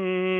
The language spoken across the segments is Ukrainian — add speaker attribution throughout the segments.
Speaker 1: Mm.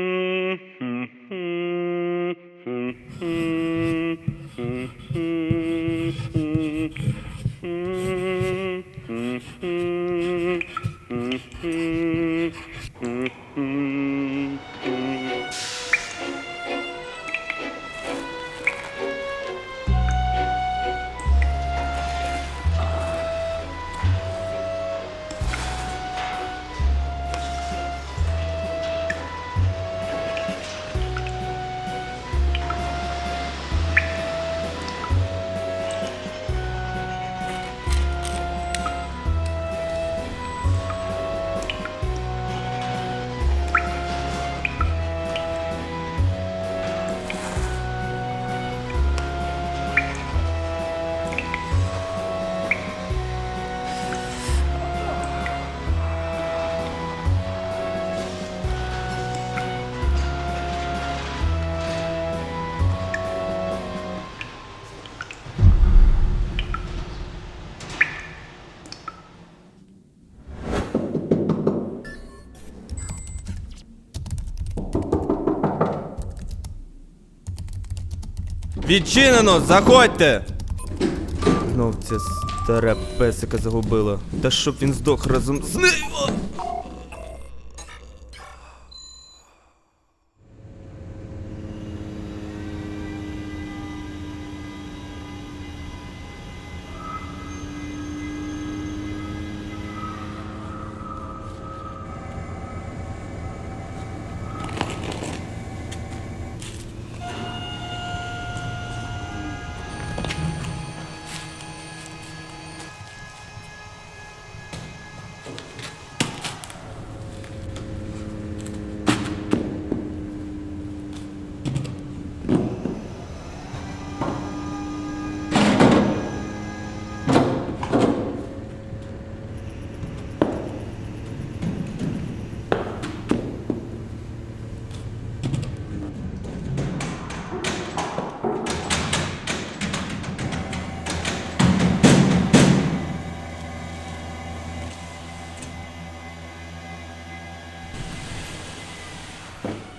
Speaker 1: Відчинено, заходьте! Знов ця стара песика загубила. Та щоб він здох разом з нею.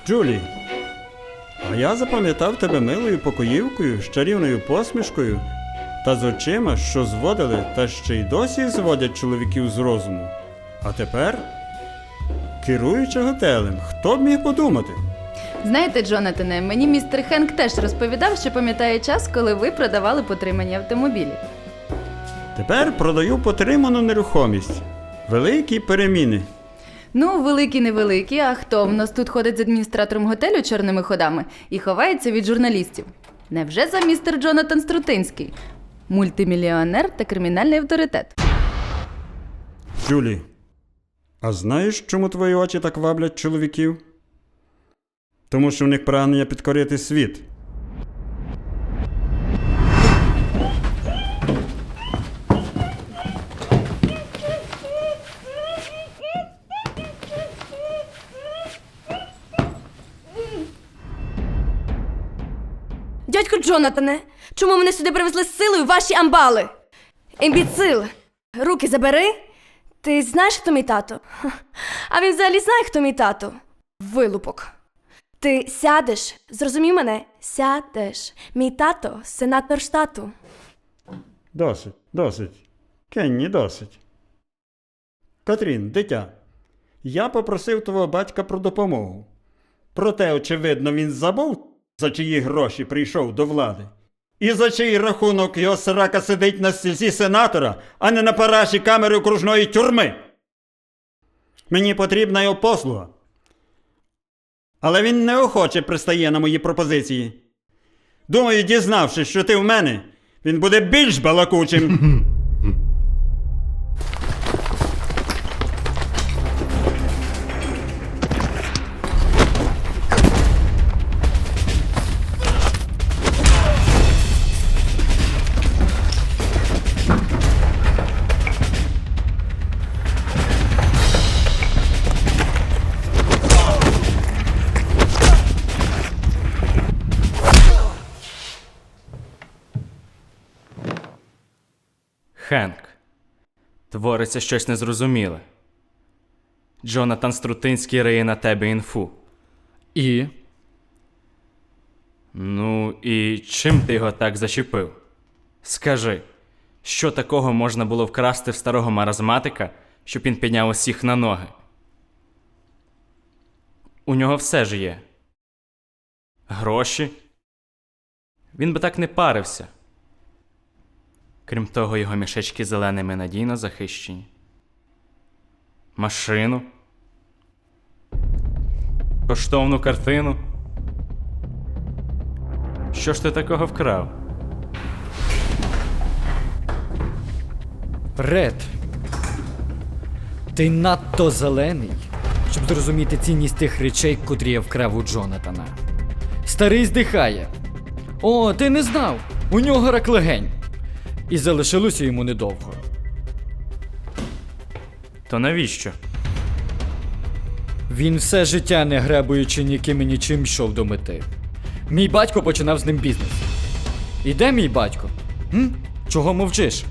Speaker 2: Джулі, а я запам'ятав тебе милою покоївкою з чарівною посмішкою та з очима, що зводили та ще й досі зводять чоловіків з розуму. А тепер керуюча готелем, хто б міг подумати?
Speaker 3: Знаєте, Джонатане, мені містер Хенк теж розповідав, що пам'ятає час, коли ви продавали потримані автомобілі.
Speaker 2: Тепер продаю потриману нерухомість. Великі переміни.
Speaker 3: Ну, великі невеликі, а хто в нас тут ходить з адміністратором готелю чорними ходами і ховається від журналістів? Невже за містер Джонатан Струтинський? Мультимільйонер та кримінальний авторитет.
Speaker 2: Джулі, а знаєш, чому твої очі так ваблять чоловіків? Тому що в них прагнення підкорити світ.
Speaker 4: Джонатане, чому мене сюди привезли з силою ваші амбали? Імбіцил, руки забери. Ти знаєш, хто мій тато? А він взагалі знає, хто мій тато? Вилупок. Ти сядеш, зрозумій мене, сядеш. Мій тато сенатор штату.
Speaker 2: Досить, досить. Кенні, досить. Катрін, дитя, я попросив твого батька про допомогу. Проте, очевидно, він забув, за чиї гроші прийшов до влади. І за чий рахунок його срака сидить на стільці сенатора, а не на параші камери окружної тюрми. Мені потрібна його послуга. Але він неохоче пристає на мої пропозиції. Думаю, дізнавшись, що ти в мене, він буде більш балакучим.
Speaker 5: Твориться щось незрозуміле. Джонатан Струтинський риє на тебе інфу. І. Ну, і чим ти його так зачепив? Скажи, що такого можна було вкрасти в старого маразматика, щоб він підняв усіх на ноги? У нього все ж є. Гроші. Він би так не парився. Крім того, його мішечки зеленими надійно захищені. Машину. Коштовну картину. Що ж ти такого вкрав?
Speaker 6: Ред. Ти надто зелений, щоб зрозуміти цінність тих речей, котрі я вкрав у Джонатана. Старий здихає. О, ти не знав. У нього рак легень. І залишилося йому недовго.
Speaker 5: То навіщо?
Speaker 6: Він все життя, не гребуючи ніким і нічим, йшов до мети. Мій батько починав з ним бізнес. І де мій батько? М? Чого мовчиш?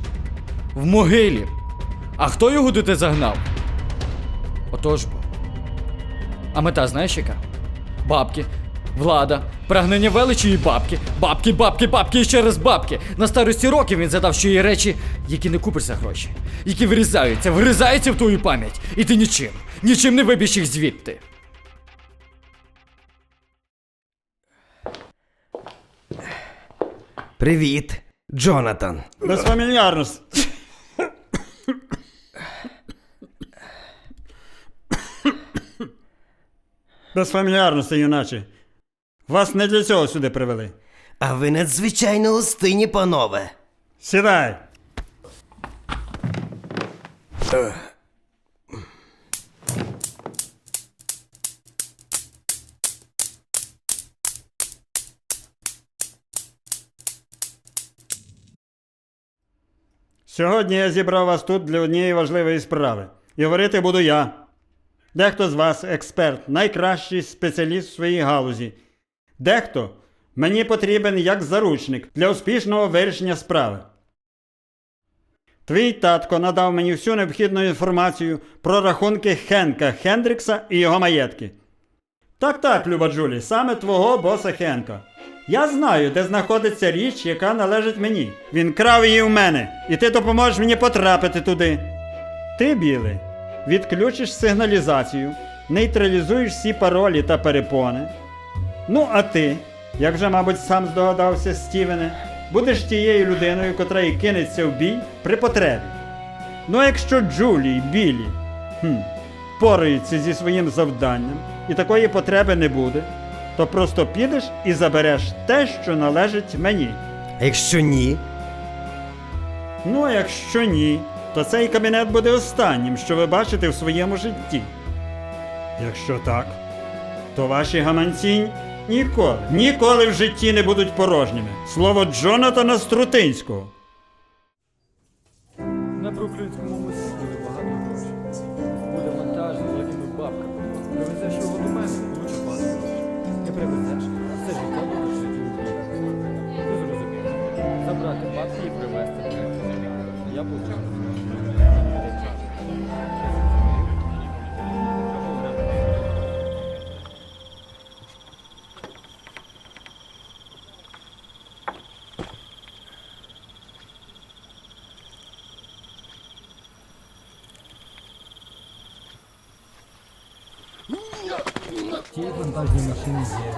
Speaker 6: В могилі. А хто його туди загнав? Отож бо. А мета знаєш яка? Бабки, влада, прагнення величі і бабки. Бабки, бабки, бабки і ще раз бабки. На старості років він задав, що є речі, які не купиш за гроші, які вирізаються, вирізаються в твою пам'ять. І ти нічим, нічим не виб'єш їх звідти.
Speaker 7: Привіт, Джонатан.
Speaker 2: Без фамільярності. Без юначе. Вас не для цього сюди привели.
Speaker 7: А ви надзвичайно гостинні, панове.
Speaker 2: Сідай. Сьогодні я зібрав вас тут для однієї важливої справи. І говорити буду я. Дехто з вас експерт, найкращий спеціаліст в своїй галузі. Дехто мені потрібен як заручник для успішного вирішення справи. Твій татко надав мені всю необхідну інформацію про рахунки Хенка Хендрікса і його маєтки. Так, так, Люба Джулі, саме твого боса Хенка. Я знаю, де знаходиться річ, яка належить мені. Він крав її в мене, і ти допоможеш мені потрапити туди. Ти, білий, відключиш сигналізацію, нейтралізуєш всі паролі та перепони. Ну, а ти, як вже, мабуть, сам здогадався, Стівене, будеш тією людиною, котра і кинеться в бій при потребі. Ну, а якщо Джулі й Білі хм, пораються зі своїм завданням і такої потреби не буде, то просто підеш і забереш те, що належить мені.
Speaker 7: А якщо ні,
Speaker 2: Ну, а якщо ні, то цей кабінет буде останнім, що ви бачите в своєму житті. Якщо так, то ваші гаманці ніколи, ніколи в житті не будуть порожніми. Слово Джонатана Струтинського.
Speaker 6: На Бруклінському В тій вантажній машині є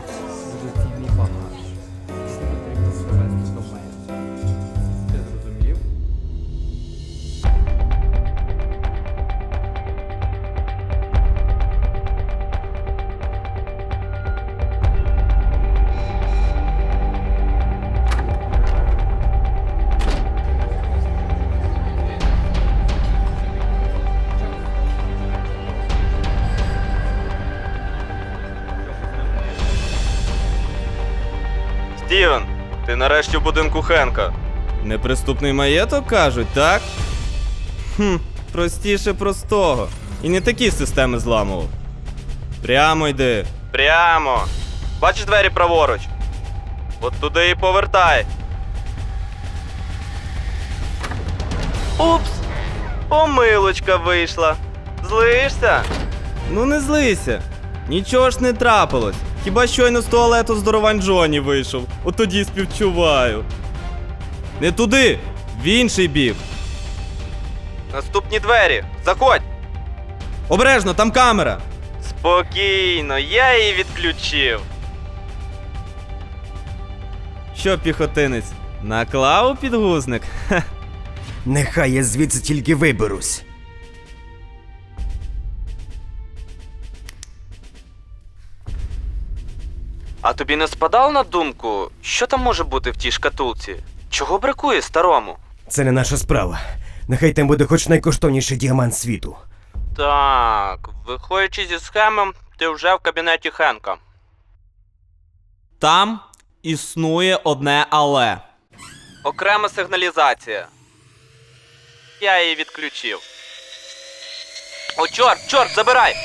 Speaker 8: ти нарешті в будинку Хенка. Неприступний маєток кажуть, так? Хм, простіше простого. І не такі системи зламував. Прямо йди. Прямо. Бачиш двері праворуч. От туди і повертай. Упс! Помилочка вийшла. Злишся? Ну не злися. Нічого ж не трапилось. Хіба щойно з туалету здоровань Джоні вийшов. От тоді співчуваю. Не туди, в інший бік. Наступні двері. Заходь. Обережно, там камера. Спокійно, я її відключив. Що, піхотинець, наклав у підгузник? Ха.
Speaker 7: Нехай я звідси тільки виберусь.
Speaker 8: А тобі не спадало на думку, що там може бути в тій шкатулці? Чого бракує старому?
Speaker 7: Це не наша справа. Нехай там буде хоч найкоштовніший діамант світу.
Speaker 8: Так, виходячи зі схеми, ти вже в кабінеті Хенка. Там існує одне але. Окрема сигналізація. Я її відключив. О, чорт, чорт, забирай!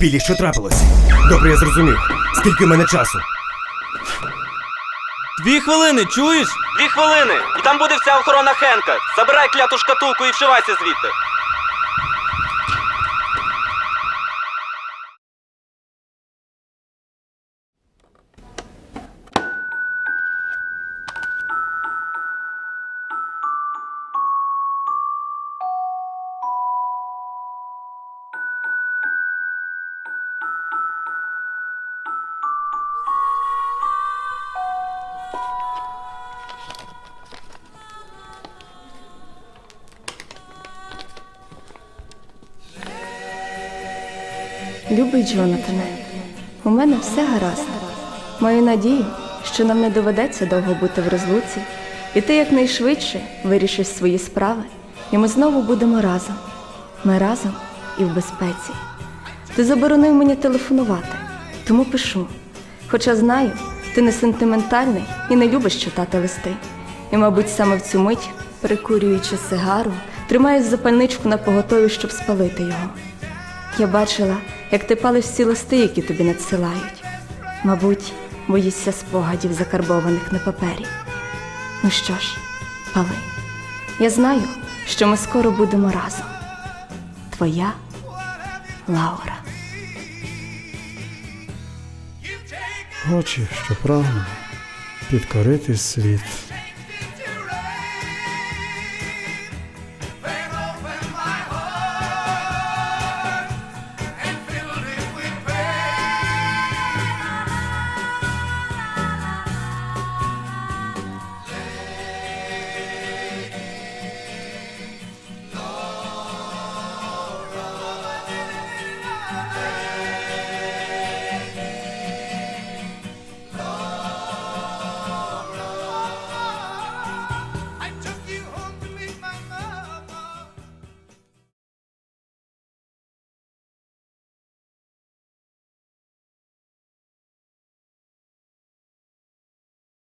Speaker 7: Білі, що трапилось? Добре, я зрозумів. Скільки в мене часу?
Speaker 8: Дві хвилини, чуєш? Дві хвилини! І там буде вся охорона Хенка. Забирай кляту шкатулку і вшивайся звідти.
Speaker 9: Любий Джонатане, у мене все гаразд. Маю надію, що нам не доведеться довго бути в розлуці, і ти якнайшвидше вирішиш свої справи, і ми знову будемо разом. Ми разом і в безпеці. Ти заборонив мені телефонувати, тому пишу. Хоча знаю, ти не сентиментальний і не любиш читати листи. І, мабуть, саме в цю мить, прикурюючи сигару, тримаєш запальничку на поготові, щоб спалити його. Я бачила, як ти палиш всі листи, які тобі надсилають. Мабуть, боїшся спогадів, закарбованих на папері. Ну що ж, пали. Я знаю, що ми скоро будемо разом. Твоя Лаура.
Speaker 2: Очі, що прагнуть підкорити світ.